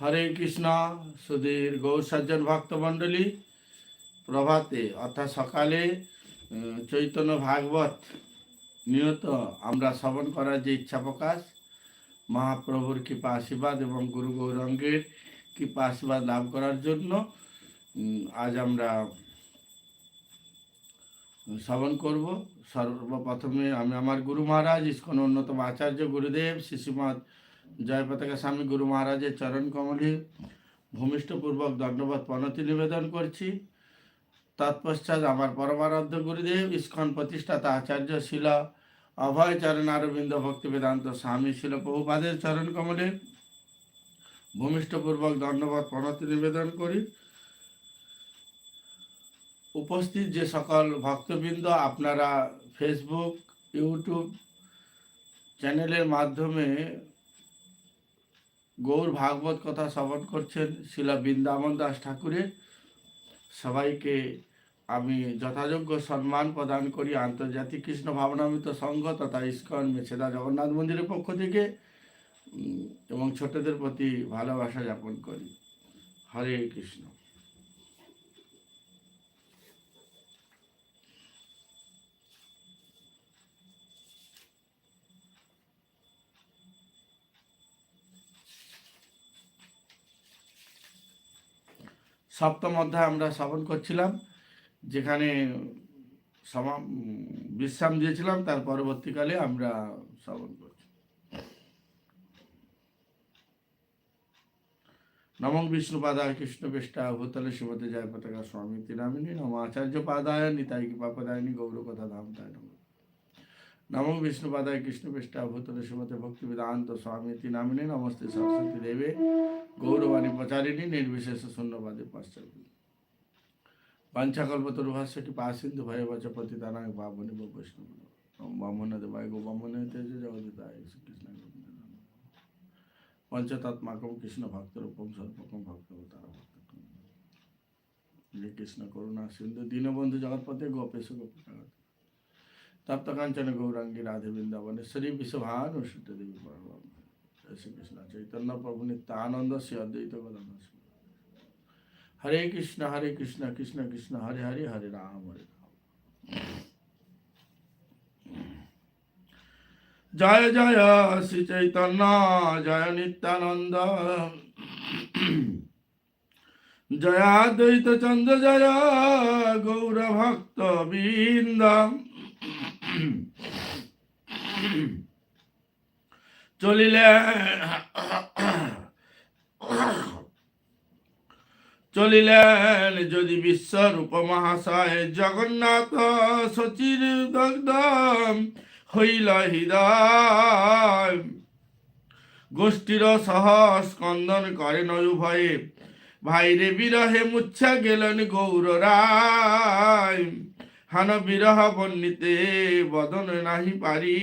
হরে কৃষ্ণ সুধীর গৌর সজ্জন ভক্তমণ্ডলী, প্রভাতে অর্থাৎ সকালে চৈতন্য ভাগবত নিয়ত আমরা শ্রবণ করার যে ইচ্ছা প্রকাশ, মহাপ্রভুর কৃপা আশীর্বাদ এবং গুরু গৌরঙ্গের কৃপা আশীর্বাদ লাভ করার জন্য আজ আমরা শ্রবণ করব। সর্বপ্রথমে আমি আমার গুরু মহারাজ, ইস্কন অন্যতম আচার্য গুরুদেব শিশুমৎ জয় পতাকা স্বামী গুরু মহারাজের চরণ কমলে ভূমিষ্ঠপূর্বক দণ্ডবত প্রণতি নিবেদন করছি। তৎপশ্চাৎ আমার পরমারাধ্য গুরুদেব, ইস্কন প্রতিষ্ঠাতা আচার্য শিল, অভয় চরণ অরবিন্দ ভক্তি বেদান্ত স্বামী শিল প্রভুপাদের চরণ কমলে ভূমিষ্ঠপূর্বক দণ্ডবত প্রণতি নিবেদন করি। উপস্থিত যে সকল ভক্তবৃন্দ, আপনারা ফেসবুক ইউটিউব চ্যানেলের মাধ্যমে গৌর ভাগবত কথা শ্রবণ করছেন শিলা বৃন্দাবন দাস ঠাকুরের। সবাইকে আমি যথাযোগ্য সম্মান প্রদান করি আন্তর্জাতিক কৃষ্ণ ভাবনামিত সংঘ তথা ইস্কন মেছেদা জগন্নাথ মন্দিরের পক্ষ থেকে এবং ছোটদের প্রতি ভালোবাসা যাপন করি। হরে কৃষ্ণ। সপ্তম অধ্যায় আমরা শ্রবণ করছিলাম, যেখানে সমা বিশ্রাম দিয়েছিলাম, তার পরবর্তীকালে আমরা শ্রবণ করছি। নমং কৃষ্ণ বেষ্টা, ভূতলে শিবতে জয় পতাকা স্বামী তিনামিনী নম আচার্য পাদায় নিতাই কৃপা পদায়নি গৌর কথা ধাম তাই নম। পাদায় কৃষ্ণ বেষ্টা, ভূতলে শিবতে ভক্তি বেদান্ত স্বামী তিনামিনী নমস্তে সরস্বতী দেবে। గౌరవాన్ని ప్రచారిణి నిర్విశేష శూన్యవాది పాశ్చాత్య పంచకల్పతుర్భాస్యటి పాసింధు భయవచ పతి తనాయ బాబుని వైష్ణవ బ్రాహ్మణ దేవాయ గో బ్రాహ్మణ తేజ జవదితాయ శ్రీకృష్ణ పంచతాత్మకం కృష్ణ భక్త రూపం స్వల్పకం భక్తవతార భక్తకం हे कृष्ण करुणा सिंधु दीनबंधु जगतपते गोपेश गोप जगत तप्त कांचन गौरांगी राधे वृंदावन श्री विश्वभान देवी भगवान শ্রীকৃষ্ণ চৈতন্য প্রভু নিত্যানন্দ শ্রী অদ্বৈত শিব। হরে কৃষ্ণ হরে কৃষ্ণ কৃষ্ণ কৃষ্ণ, হরে হরে হরে রাম হরে রাম। জয় জয় শ্রী চৈতন্য, জয় নিত্যানন্দ। জয়াদ্বৈত চন্দ্র, জয় গৌর ভক্ত বৃন্দ চলিলেন চলিলেন যদি বিশ্বরূপ মহাশয় জগন্নাথ সচির দগ্ধ হইল হৃদয়। গোষ্ঠীর সহ স্কন্দন করেন উভয়ে, ভাইরে বিরহে মুচ্ছা গেলেন গৌর রায়। হান বিরহ বর্ণিতে বদন নাহি পারি।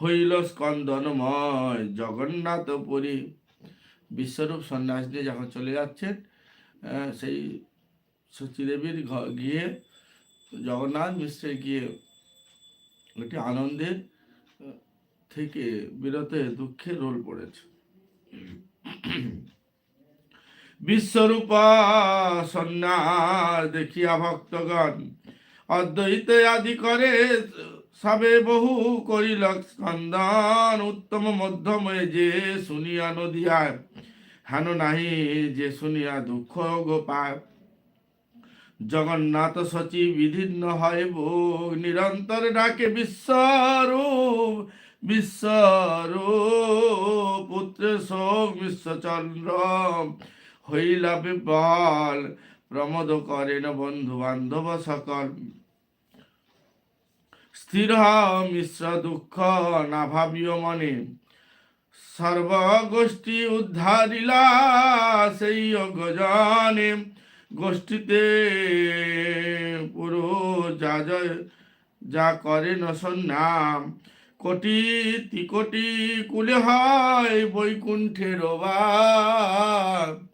হইল স্কন্দনময় জগন্নাথ পুরী। বিশ্বরূপ সন্ন্যাস দিয়ে যখন চলে যাচ্ছেন সেই সচিদেবীর গিয়ে জগন্নাথ মিশ্রে গিয়ে একটি আনন্দের থেকে বিরত দুঃখের রোল পড়েছে। বিশ্বরূপ সন্ন্যাস দেখিয়া ভক্তগণ, অদ্বৈত আদি করে সবে বহু করিল স্কন্দন, উত্তম মধ্যম যে শুনিয়া নদিয়ায় হেন নাহি যে শুনিয়া দুঃখ গোপায়। জগন্নাথ সচি বিধিন্ন হয় ভোগ, নিরন্তর ডাকে বিশ্বরূপ বিশ্বরূপ, পুত্র শোক বিশ্বচন্দ্র। হইলা বিপল প্রমোদ করেন বন্ধু বান্ধব সকল। স্থির মিশ্র দুঃখ না ভাবিও মনে। সর্বগোষ্ঠী উদ্ধারিলা সেই অজ্ঞজনে গোষ্ঠীতে পুরো যা যা- যা করেন সন্ন্যাম। কোটি তিকোটি কুলে হয় বৈকুণ্ঠের অভাব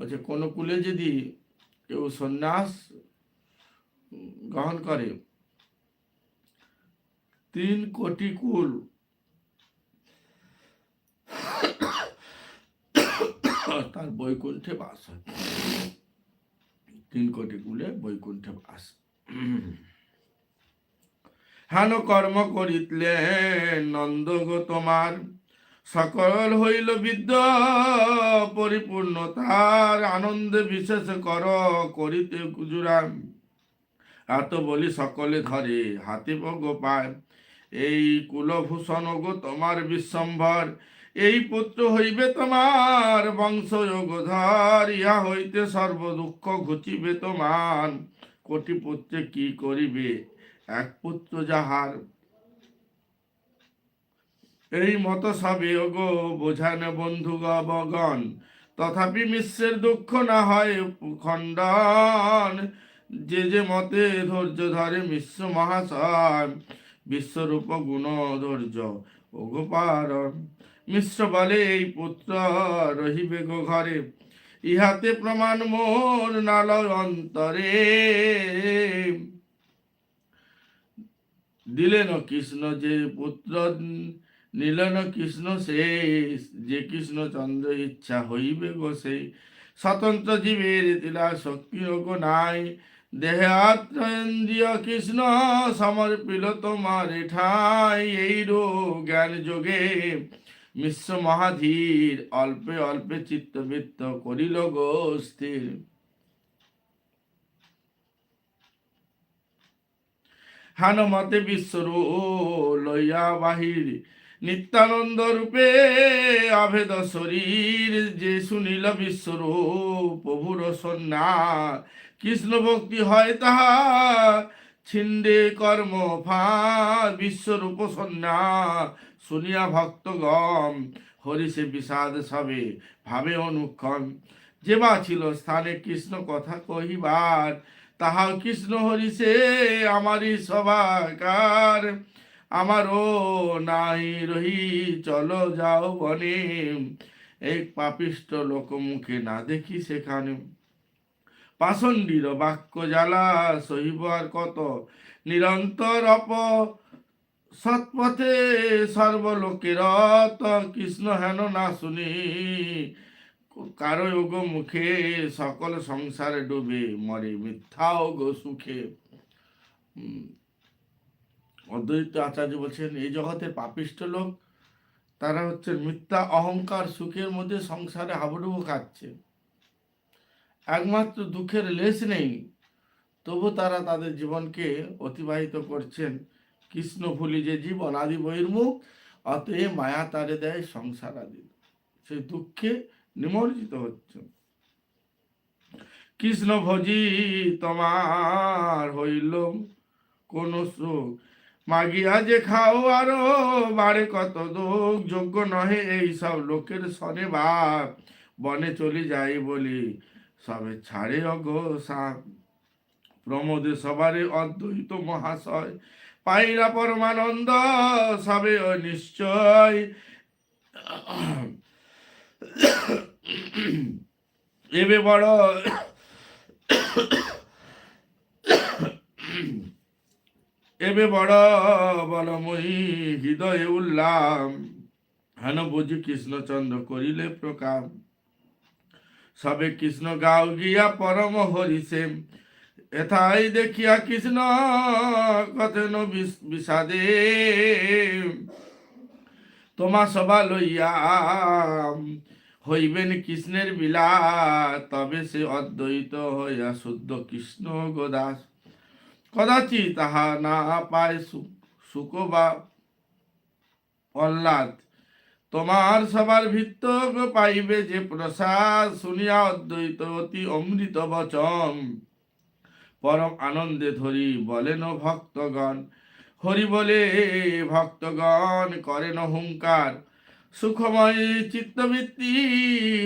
বলছে, কোনো কুলে যদি কেউ সন্ন্যাস গ্রহণ করে তিন কোটি কুল। তার বৈকুণ্ঠে বাস হয়। তিন কোটি কুলে বৈকুণ্ঠে বাস। হেন কর্ম করিতলে নন্দ গো তোমার। সকল হইল বিদ্য পরিপূর্ণ তার আনন্দে বিশেষ কর করিতে গুজরাম এত বলি সকলে ধরে হাতে গোপায় এই কুলভূষণ গো তোমার বিশ্বম্ভর, এই পুত্র হইবে তোমার বংশ ধর ইহা হইতে সর্ব দুঃখ ঘুচিবে তোমার। কোটি পুত্রে কি করিবে? এক পুত্র যাহার। এই মত সবে গো, বোঝান বন্ধু গণ তথাপি মিশ্রের দুঃখ না হয় খণ্ডন। যে যে মতে ধৈর্য ধরে মিশ্র মহাশয় বিশ্বরূপ গুণ ধৈর্য ও গোপার মিশ্র বলে এই পুত্র রহিবে গো ঘরে। ইহাতে প্রমাণ মোর নাল অন্তরে। দিলেন কৃষ্ণ যে পুত্র, নিলেন কৃষ্ণ সে যে কৃষ্ণচন্দ্র ইচ্ছা হইবে গো সেই স্বতন্ত্র জীবের তিলা শক্তি নাই। দেহে আত্মেন্দ্রিয় কৃষ্ণ সমর্পিল তোমার ঠাই। এই জ্ঞান যোগে মিশ্র মহাধীর অল্পে অল্পে চিত্তবৃত্ত করিল হানমতে বিশ্বরূপ লইয়া বাহির নিত্যানন্দ রূপে অভেদ শরীর। যে শুনিল বিশ্বরূপ প্রভুর সন্না কৃষ্ণ ভক্তি হয় তাহা ছিন্দে কর্ম ফার বিশ্বরূপ সন্না শুনিয়া ভক্তগম হরিষে বিষাদ সবে, ভাবে অনুক্ষণ। যে বা ছিল স্থানে কৃষ্ণ কথা কহিবার, তাহাও কৃষ্ণ হরিষে আমারই সবাকার আমারও নাই রহি, চলো যাও বনে। এক পাপিষ্ট লোকমুখে না দেখি সেখানে। পাষণ্ডীর বাক্য জ্বালা সহিব আর কত? নিরন্তর অপ সৎপথে সর্বলোকের কৃষ্ণ হেন না শুনি। কারও যোগ মুখে সকল সংসারে ডুবে, মরে মিথ্যা গো সুখে। অদ্বৈত আচার্য বলছেন এই জগতের পাপিষ্ট লোক, তারা হচ্ছে মিথ্যা অহংকার সুখের মধ্যে সংসারে হাবুডুবু খাচ্ছে। একমাত্র দুঃখের লেশ নেই। তবু তারা তাদের জীবনকে অতিবাহিত করছেন। কৃষ্ণ ভুলি যে জীবন আদি বহির্মুখ, অতএব মায়া তারে দেয় সংসার আদি। সেই দুঃখে নিমজ্জিত হচ্ছে কৃষ্ণ ভজি তোমার হইল কোন সুখ। মাগিয়া যে খাও আরও বাড়ে কত দুঃখ। যোগ্য নহে এই সব লোকের সনে বাপ। বনে চলে যাই বলি। সবে ছাড়ে অগো প্রমোদে সবারে অদ্বৈত মহাশয়, পাইরা পরমানন্দ সবে নিশ্চয়। এবে বড় এবে বড় বলময়ী হৃদয়ে উল্লাম হেন বুঝি কৃষ্ণচন্দ্র করিলে প্রকাম। সবে কৃষ্ণ গাও গিয়া পরম হরিষে এথাই দেখিয়া কৃষ্ণ কথেন বিষ- বিষাদে। তোমা সবা লইয়া হইবেন কৃষ্ণের বিলা তবে সে অদ্বৈত হইয়া শুদ্ধ কৃষ্ণ গোদাস। কদাচি তাহা না পায় সুখ বা প্রহ্লাদ তোমার সবার ভিত্ত পাইবে যে প্রসাদ, শুনিয়া অদ্বৈত অতি অমৃত বচন। পরম আনন্দে ধরি বলেন ভক্তগণ, হরি বলে, ভক্তগণ, করেন হুঙ্কার। সুখময় চিত্তবৃত্তি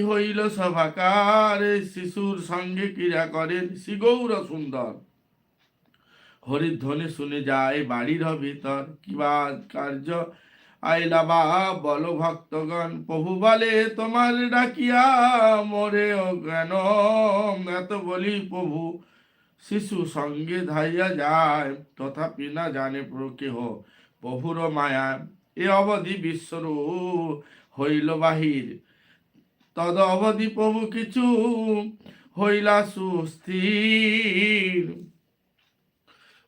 হইল সভাকার। শিশুর সঙ্গে ক্রীড়া করেন শ্রী গৌর সুন্দর। হরিধ্বনি শুনে যায় বাড়ির ভিতর। কিবা কার্য আইলা বা বল ভক্তগণ, প্রভু বলে তোমার ডাকিয়া, মোরে অজ্ঞান এত বলি প্রভু, শিশু সঙ্গে ধাইয়া যায়, তথাপি না জানে প্রকেহ প্রভুর মায়া এ অবধি বিশ্বরূপ হইল বাহির। তদ অবধি প্রভু কিছু হইলা সুস্থির।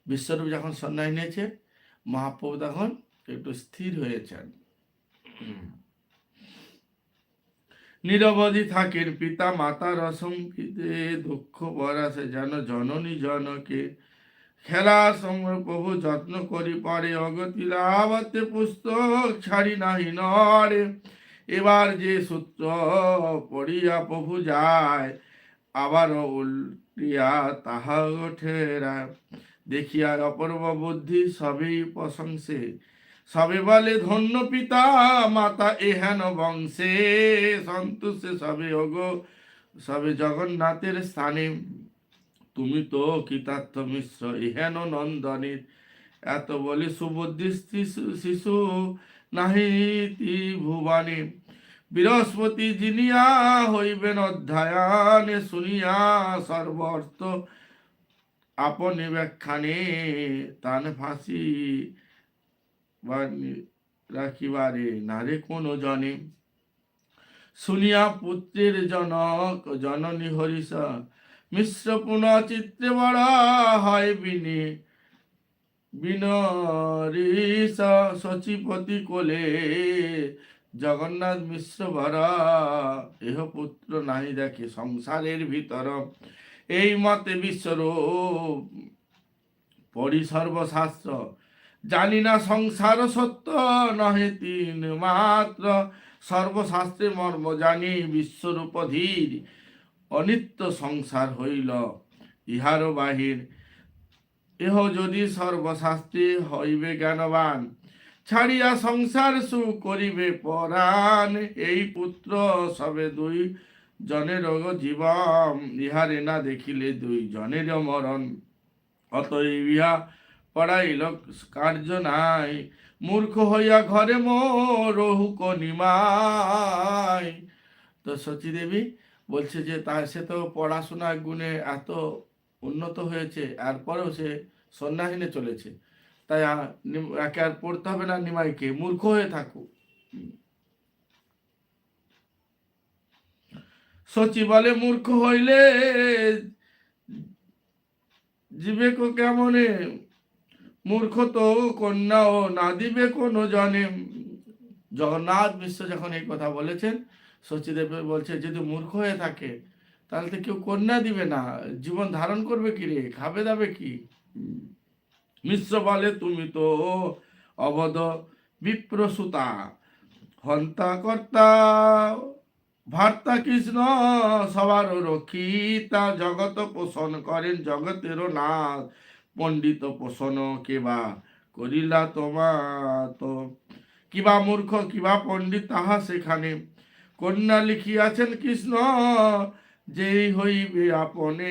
বিশ্বরূপ যখন সন্ন্যাস নিয়েছে, মহাপ্রভু তখন একটু স্থির হয়েছেন নিরবধি থাকেন পিতা মাতার অসংকিতে দুঃখ বরাসে যেন জননী জনকে। খেলার সময় প্রভু যত্ন করি পরে অগতি লাভতে পুস্তক ছাড়ি নাহি নরে এবার যে সূত্র পড়িয়া প্রভু যায়, আবার উল্টিয়া তাহা ওঠেরা দেখিয়া অপূর্ব বুদ্ধি সবই প্রশংসে। সবে বলে ধন্য পিতা, মাতা এহেন বংশে। সন্তোষে সবে অগ সবে জগন্নাথের স্থানে। তুমি তো কৃতার্থ মিশ্র, এহেন নন্দনের। এত বলে সুবুদ্ধি শিশু শিশু নাহি তি ভুবানে। বৃহস্পতি জিনিয়া হইবেন অধ্যায়নে, শুনিয়া সর্বর্থ আপন ব্যাখ্যানে তান ফাঁসি রাখিবারে নারে কোন জনে। শুনিয়া পুত্রের জনক, জননী হরিষা, মিশ্র পুনঃ চিত্রে বড় হয় বিনে। বিনরিষা সচিপতি কোলে, জগন্নাথ মিশ্র বরা এহ পুত্র নাহি দেখে সংসারের ভিতর। এই মতে বিশ্বরূপ পড়ি সর্বশাস্ত্র জানি না সংসার সত্য, নহে তিন মাত্র। সর্বশাস্ত্রে মর্ম জানি, বিশ্বরূপ ধীর। অনিত্য সংসার হইল, ইহার বাহির। এহ যদি সর্বশাস্ত্রে হইবে জ্ঞানবান, ছাড়িয়া সংসার সু করিবে পরাণ। এই পুত্র সবে দুই জনের জীবন ইহারে না দেখিলে দুই জনের মরণ। অতএব ইহা পড়াইল কার্য নাই। মূর্খ হইয়া ঘরে মোরহুক নিমাই তো সচী দেবী বলছে যে তা, সে তো পড়াশোনার গুণে এত উন্নত হয়েছে, এরপরেও সে সন্ন্যাসীনে চলেছে। তাই একে আর পড়তে হবে না নিমাইকে, মূর্খ হয়ে থাকুক। সচি বলে, মূর্খ হইলে জীবেক কেমনে মূর্খ তো কন্যাও না দিবে কোনো জনে। জগন্নাথ বিশ্ব যখন এই কথা বলেছেন সচিদেব বলছে, যদি মূর্খ হয়ে থাকে, তাহলে তো কেউ কন্যা দিবে না। জীবন ধারণ করবে কি রে? খাবে দাবে কি? মিশ্র বলে, তুমি তো অবধ বিপ্রসুতা, হন্তা কর্তা, ভার্তা কৃষ্ণ, সবার রক্ষিতা জগত পোষণ করেন জগতেরও নাথ। পণ্ডিত পোষণ কেবা করিলা তোমা তো কিবা মূর্খ, কিবা পণ্ডিত তাহা সেখানে। কন্যা লিখিয়াছেন, কৃষ্ণ, যেই হইবে আপনে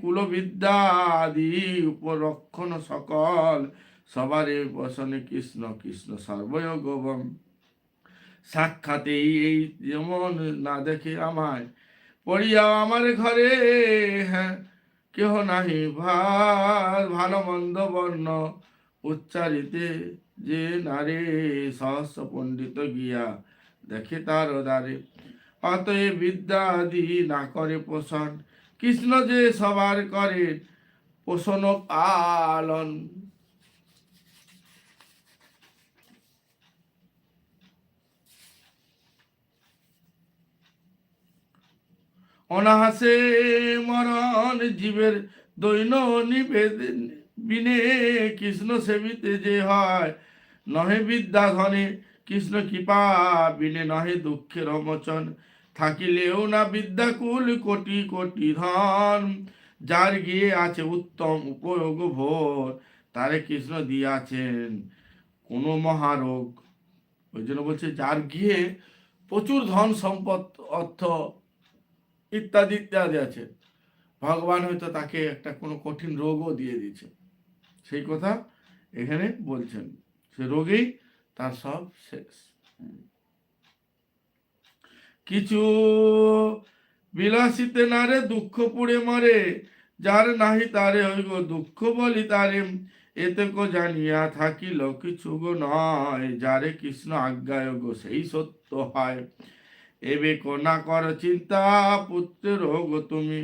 কুলবিদ্যা আদি উপরক্ষণ সকল। সবারে বসনে কৃষ্ণ কৃষ্ণ সর্বয়োগবম। সাক্ষাতেই এই যেমন না দেখে আমায় পড়িয়া আমার ঘরে হ্যাঁ কেহ নাহি ভালো, ভালো মন্দ বর্ণ উচ্চারিতে যে নারে সহস্র পণ্ডিত গিয়া দেখে তার দ্বারে অতএব বিদ্যা আদি না করে পোষণ, কৃষ্ণ যে সবার করে পোষণ পালন অনাহাসে মরণ জীবের দৈন নিবেদন বিনে কৃষ্ণ সেবিতে যে হয়, নহে বিদ্যা ধনে কৃষ্ণ কৃপা বিনে নহে দুঃখের মোচন থাকিলেও না বিদ্যাকুল কোটি কোটি ধন, যার গিয়ে আছে উত্তম উপয়োগ ভোর, তারে কৃষ্ণ দিয়াছেন কোনো মহারোগ। ওই জন্য বলছে, যার গিয়ে প্রচুর ধন সম্পদ, অর্থ ইত্যাদি ইত্যাদি আছে। ভগবান হয়তো তাকে একটা কোনো কঠিন রোগও দিয়ে দিয়েছে। সেই কথা এখানে বলছেন। সে রোগেই তার সব শেষ। কিছু বিলাসিতে নারে দুঃখ পুড়ে মরে। যার নাহি তারে হইব দুঃখ বলি তারে। এতে কো জানিয়া থাকিল কিছু গো নয় যারে কৃষ্ণ আজ্ঞায় গো, সেই সত্য হয়। এবে কোনা কর চিন্তা পুত্রের গো তুমি।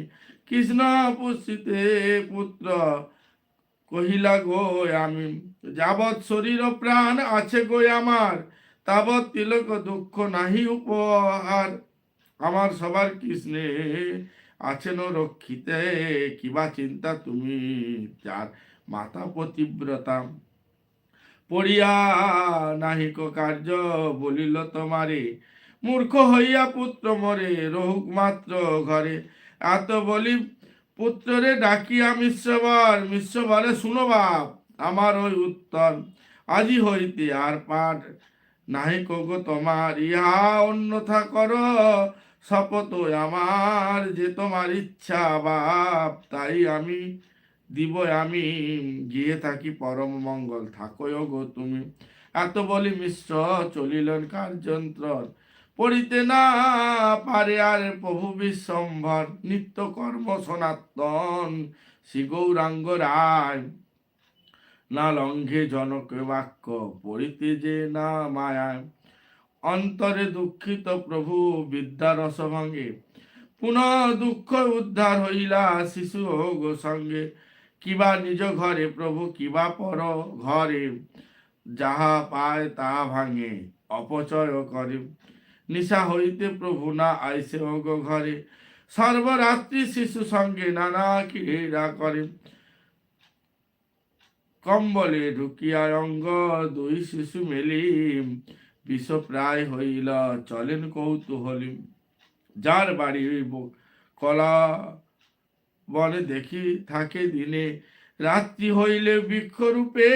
কৃষ্ণ পুষিতে পুত্র, কহিলা গো, আমি যাবৎ শরীর প্রাণ আছে গো আমার, তাবৎ তিলক দুঃখ নাহি উপহার। আমার সবার কৃষ্ণে আছেন রক্ষিতে, কিবা চিন্তা তুমি যার মাতা পতিব্রতা। পড়িয়া নাহিক কার্য, বলিল তোমারে মূর্খ হইয়া পুত্র মরে, রহুক মাত্র ঘরে। এত বলি, পুত্ররে ডাকিয়া মিশ্রবার মিশ্র বলে শুনো বাপ, আমার ওই উত্তর। আজি হইতে আর পাঠ নাহি গো তোমার, ইহা অন্যথা কর, শপথ আমার যে তোমার ইচ্ছা বাপ। তাই আমি দিব, আমি গিয়ে থাকি, পরম মঙ্গল থাকোয় গো তুমি। এত বলি মিশ্র চলিলেন কার্যন্ত্র পড়িতে না পারে আর প্রভু বিশ্বম্ভর নিত্য কর্ম সনাতন। শ্রী গৌরাঙ্গ রায়, না লঙ্ঘে জনক বাক্য, পড়িতে যে না মায়ায়। অন্তরে দুঃখিত প্রভু বিদ্যারস ভঙ্গে পুনঃ দুঃখ উদ্ধার হইলা শিশু গো সঙ্গে। কিবা নিজ ঘরে প্রভু, কিবা পর ঘরে। যাহা পায় তাহা ভাঙে, অপচয় করে। নিশা হইতে প্রভু না আইসে অগ ঘরে। সর্বরাত্রি শিশু সঙ্গে নানা ক্রীড়া করে। কম্বলে ঢুকিয়া অঙ্গ দুই শিশু মেলি। বিষ প্রায় হইল, চলেন কৌতূহলী। যার বাড়ি কলা বলে দেখি থাকে দিনে। রাত্রি হইলে বৃক্ষরূপে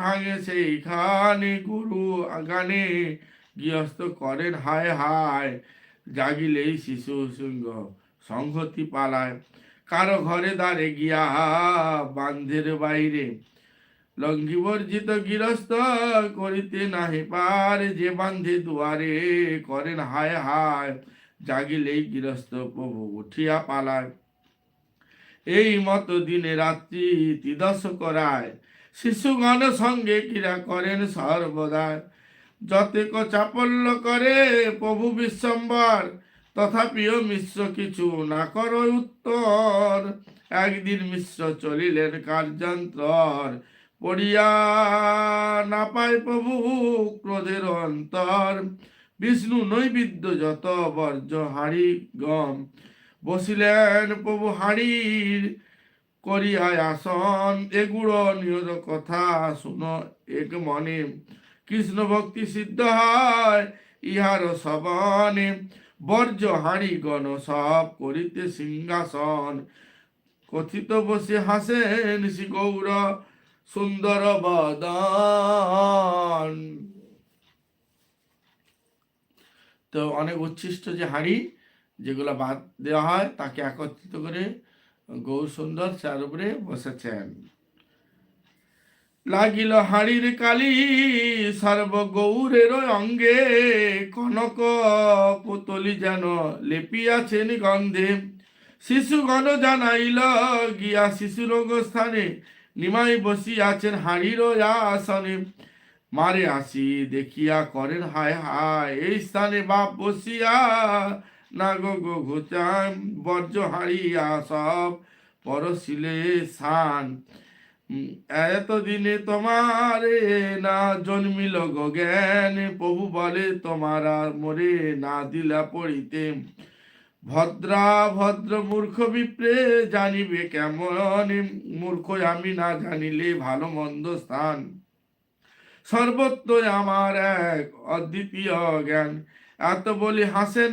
ভাঙে সেইখানে গুরু গানে গৃহস্থ করেন, হায় হায়, জাগিলেই শিশু সিংহ সংহতি পালায়। কারও ঘরে দাঁড়ে গিয়া বান্ধের বাইরে লঙ্ঘিবর্জিত গৃহস্থ করিতে নাহি পারে। যে বান্ধে দুয়ারে করেন, হায় হায়, জাগিলেই গৃহস্থ প্রভু উঠিয়া পালায়। এই মত দিনে রাত্রি তিদশ করায়। শিশুগণ সঙ্গে ক্রীড়া করেন সর্বদায় যতেক চাপল্য করে প্রভু বিশ্বম্বর। তথাপিও মিশ্র কিছু না কর উত্তর। একদিন মিশ্র চলিলেন কার্যান্তর। পড়িয়া না পায় প্রভু ক্রোধের অন্তর। বিষ্ণু নৈবিদ্য যত বর্জ্য হাড়ি গম। বসিলেন প্রভু হাড়ির করিয়ায় আসন। এগুলো নিয়ত কথা শুনো এক মনে। কৃষ্ণ ভক্তি সিদ্ধ হয়, ইহার সবনে বর্জ্য হাড়ি গণ সব করিতে সিংহাসন। কথিত বসে হাসেন শ্রী গৌর সুন্দর বদন। তো অনেক উচ্ছিষ্ট যে হাড়ি যেগুলো বাদ দেওয়া হয়, তাকে একত্রিত করে গৌর সুন্দর চার উপরে বসেছেন। লাগিল হাড়ির কালি সর্ব গৌরের অঙ্গে কনক পুতলি যেন লেপিয়াছেন গন্ধে। শিশুগণ জানাইল, গিয়া শিশুর স্থানে নিমাই বসিয়াছেন হাড়ির আসনে। মারে আসি, দেখিয়া করেন হায় হায়, এই স্থানে বাপ বসিয়া না গো গো ঘুচাম বর্জ্য হারিয়া সব পরশিলে সান এতদিনে তোমারে না জন্মিল গো জ্ঞান। প্রভু বলে, তোমারা মোরে না দিলা পড়িতে। ভদ্রা ভদ্র মূর্খ বিপ্রে জানিবে কেমন? মূর্খ আমি না জানিলে ভালো মন্দ স্থান। সর্বত্রই আমার এক অদ্বিতীয় জ্ঞান। এত বলি হাসেন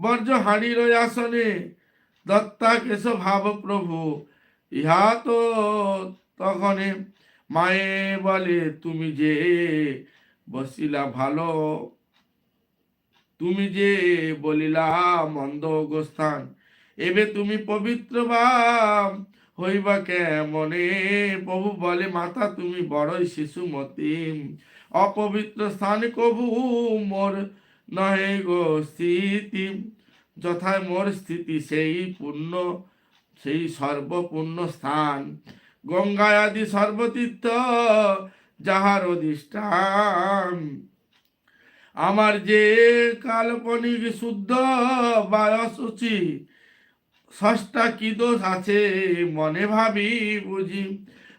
বর্জ হাড়ির আসনে। দত্তা কেশ ভাব প্রভু ইহা তো তখনে মায়ে বলে, তুমি যে বসিলা ভালো, তুমি যে বলিলা মন্দ গোস্থান, এবে তুমি পবিত্র বা হইবা কেমনে? প্রভু বলে, মাতা, তুমি বড়ই শিশুমতী অপবিত্র স্থান কবু মোর নহে গো স্থিতি যথায় মোর স্থিতি সেই পূর্ণ, সেই সর্বপূর্ণ স্থান। গঙ্গা আদি সর্বতীর্থ, যাহার অধিষ্ঠান। আমার যে কাল্পনিক শুদ্ধ বা অসুচি ষষ্ঠা কি দোষ আছে মনে ভাবি বুঝি।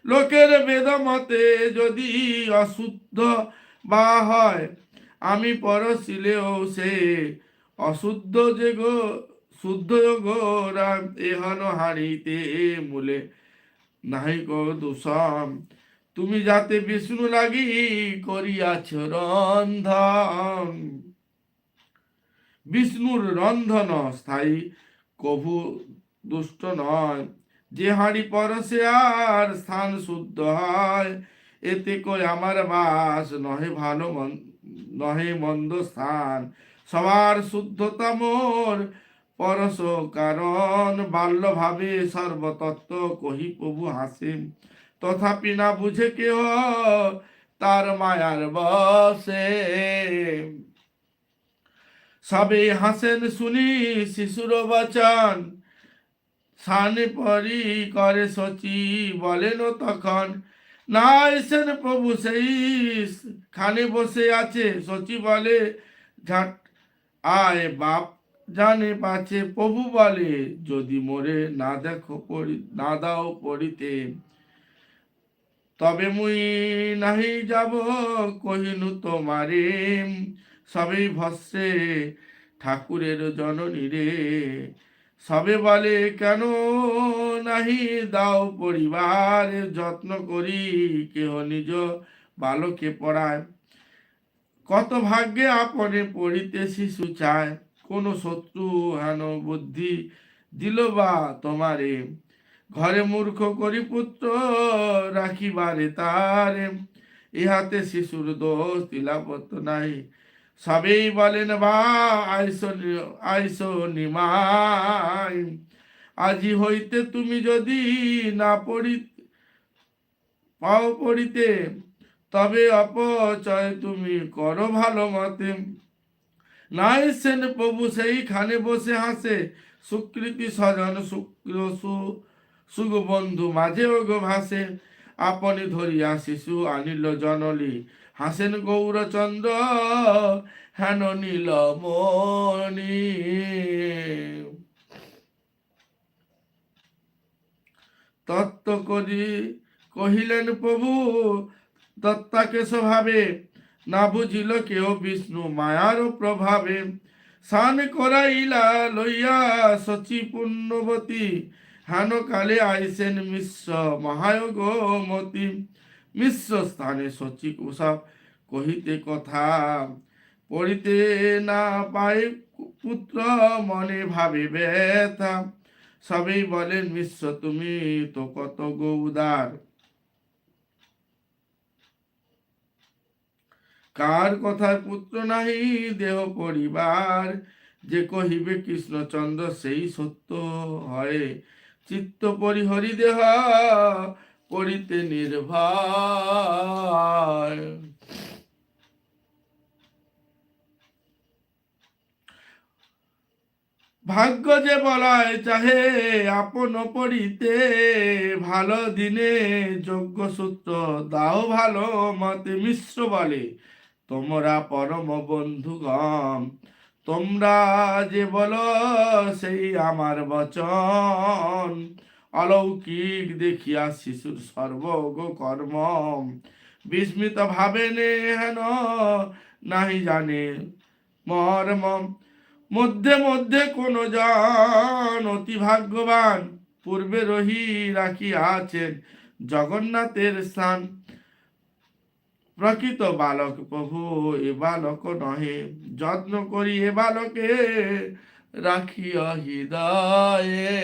লোকের বেদমতে যদি অশুদ্ধ বা হয়, আমি পরশিলেও সে অশুদ্ধ যে গো শুদ্ধ গোরা এহন হারিতে মূলে। নাহি গো দূষণ তুমি যাতে বিষ্ণু লাগি করিয়াছ রন্ধন। বিষ্ণুর রন্ধন স্থায়ী কভু দুষ্ট নয়। যে হাঁড়ি পরশে আর স্থান শুদ্ধ হয়, এতে কই আমার বাস নহে ভালো নহে মন্দ স্থান। সবার শুদ্ধতা মোর পরশ কারণ বাল্যভাবে সর্বতত্ত্ব কহি প্রভু হাসেন তথাপি না বুঝে কেহ তার মায়ার বসে। সবে হাসেন শুনি শিশুর বচন, সানে পরি করে সচি বলেন তখন। না এসেন প্রভু সেই খানে বসে আছে সচি বলে, ঝাট, আয় বাপ জানে পাছে প্রভু বলে, যদি মোরে না দেখো না দাও পড়িতে তবে মুই নাহি যাব কহিনু তোমারে। সবেই ভস্যে ঠাকুরের জননী রে। সবে বলে, কেন নাহি দাও পরিবার? যত্ন করি কেহ নিজ বালকে পড়ায়। কত ভাগ্যে আপনে পড়িতে শিশু চায়। কোন শত্রু হেন বুদ্ধি দিল বা তোমারে। ঘরে মূর্খ করি পুত্র রাখিবারে তারে ইহাতে শিশুর দোষ তিলাপত নাই। সবেই বলেন, বা, আইসো আইসো নিমাই আজি হইতে তুমি যদি না পড়ি, পাও পড়িতে, তবে অপচয় তুমি করো ভালো মতে। না এসেন প্রভু সেইখানে বসে হাসে। সুকৃতি স্বজন শুক্র সু সুগ বন্ধু মাঝে ওগো ভাসে। আপনি ধরিয়া শিশু আনিল জনলি হাসেন গৌরচন্দ্র, হেন নীল মণি। তত্ত্ব করি কহিলেন প্রভু দত্তাকে স্বভাবে না বুঝিল কেউ বিষ্ণু মায়ার প্রভাবে। সান করাইলা লইয়া সচি পুণ্যবতী হেন কালে আইসেন মিশ্র মহায়গমতি। মিশ্র স্থানে সচি কুষা কহিতে কথা, পড়িতে না পাই পুত্র মনে ভাবে ব্যথা। সবেই বলেন, মিশ্র তুমি তো কত গৌদার কার কথার পুত্র নাহি, দেহ পরিবার। যে কহিবে কৃষ্ণচন্দ্র সেই সত্য হয়। চিত্ত পরিহরি দেহ পড়িতে নির্ভয় ভাগ্য যে বলায় চাহে, আপন পড়িতে ভালো দিনে, যোগ্য সূত্র, দাও ভালো মতে মিশ্র বলে। তোমরা পরম বন্ধুগণ, তোমরা যে বলো সেই আমার বচন। অলৌকিক দেখিয়া শিশুর সর্বগ কর্ম বিস্মিত ভাবে নে হেন, নাহি জানে মর্ম। মধ্যে মধ্যে কোন জন অতি ভাগ্যবান, পূর্বে রহি রাখিয়াছেন জগন্নাথের স্থান। প্রকৃত বালক প্রভু এ বালক নহে, যত্ন করি এ বালকে, রাখিয়া হৃদয়ে।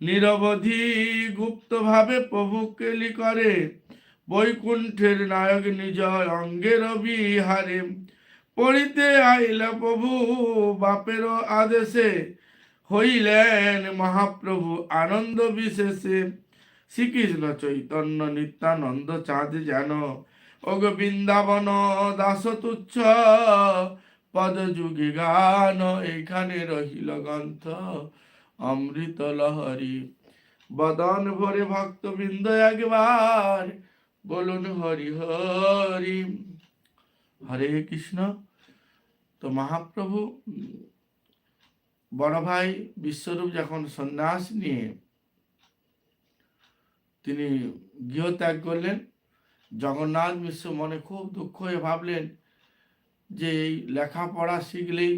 নিরবধি গুপ্ত ভাবে প্রভু কেলি করে, বৈকুণ্ঠের নায়ক নিজ অঙ্গের বিহারে। পড়িতে আইলা প্রভু বাপের আদেশে, হইলেন মহাপ্রভু আনন্দ বিশেষে। শ্রীকৃষ্ণ চৈতন্য নিত্যানন্দ চাঁদ যেন। ওগ বৃন্দাবন দাস তুচ্ছ পদ যুগে গান এইখানে রহিল গ্রন্থ অমৃত লহরী। বদন ভরে ভক্তবৃন্দ একবার, বলুন হরি হরি। হরে কৃষ্ণ। তো মহাপ্রভু, বড় ভাই বিশ্বরূপ যখন সন্ন্যাস নিয়ে তিনি গৃহত্যাগ করলেন। জগন্নাথ মিশ্র মনে খুব দুঃখ হয়ে ভাবলেন যে এই লেখাপড়া শিখলেই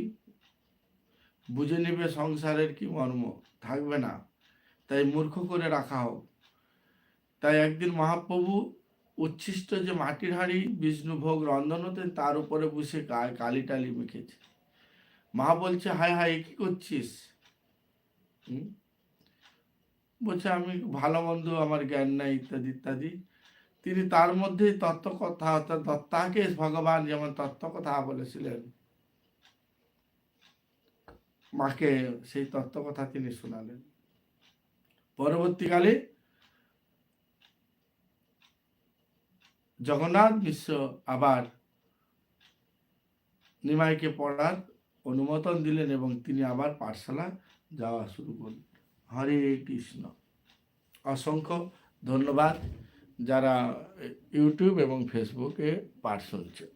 বুঝে নেবে সংসারের কি মর্ম, থাকবে না। তাই মূর্খ করে রাখা হোক। তাই একদিন মহাপ্রভু উচ্ছিষ্ট যে মাটির হাঁড়ি বিষ্ণুভোগ রন্ধন হতেন তার উপরে বসে কালি টালি মেখেছে। মা বলছে, হায় হায় কি করছিস? হুম? বলছে, আমি ভালো মন্দ আমার জ্ঞান নাই, ইত্যাদি ইত্যাদি। তিনি তার মধ্যে তত্ত্ব কথা অর্থাৎ দত্তাকে ভগবান যেমন তত্ত্ব কথা বলেছিলেন, মাকে সেই তত্ত্ব কথা তিনি শোনালেন। পরবর্তীকালে জগন্নাথ মিশ্র আবার নিমাইকে পড়ার অনুমোদন দিলেন এবং তিনি আবার পাঠশালা যাওয়া শুরু করলেন। হরে কৃষ্ণ। অসংখ্য ধন্যবাদ যারা ইউটিউব এবং ফেসবুকে পাঠ শুনছে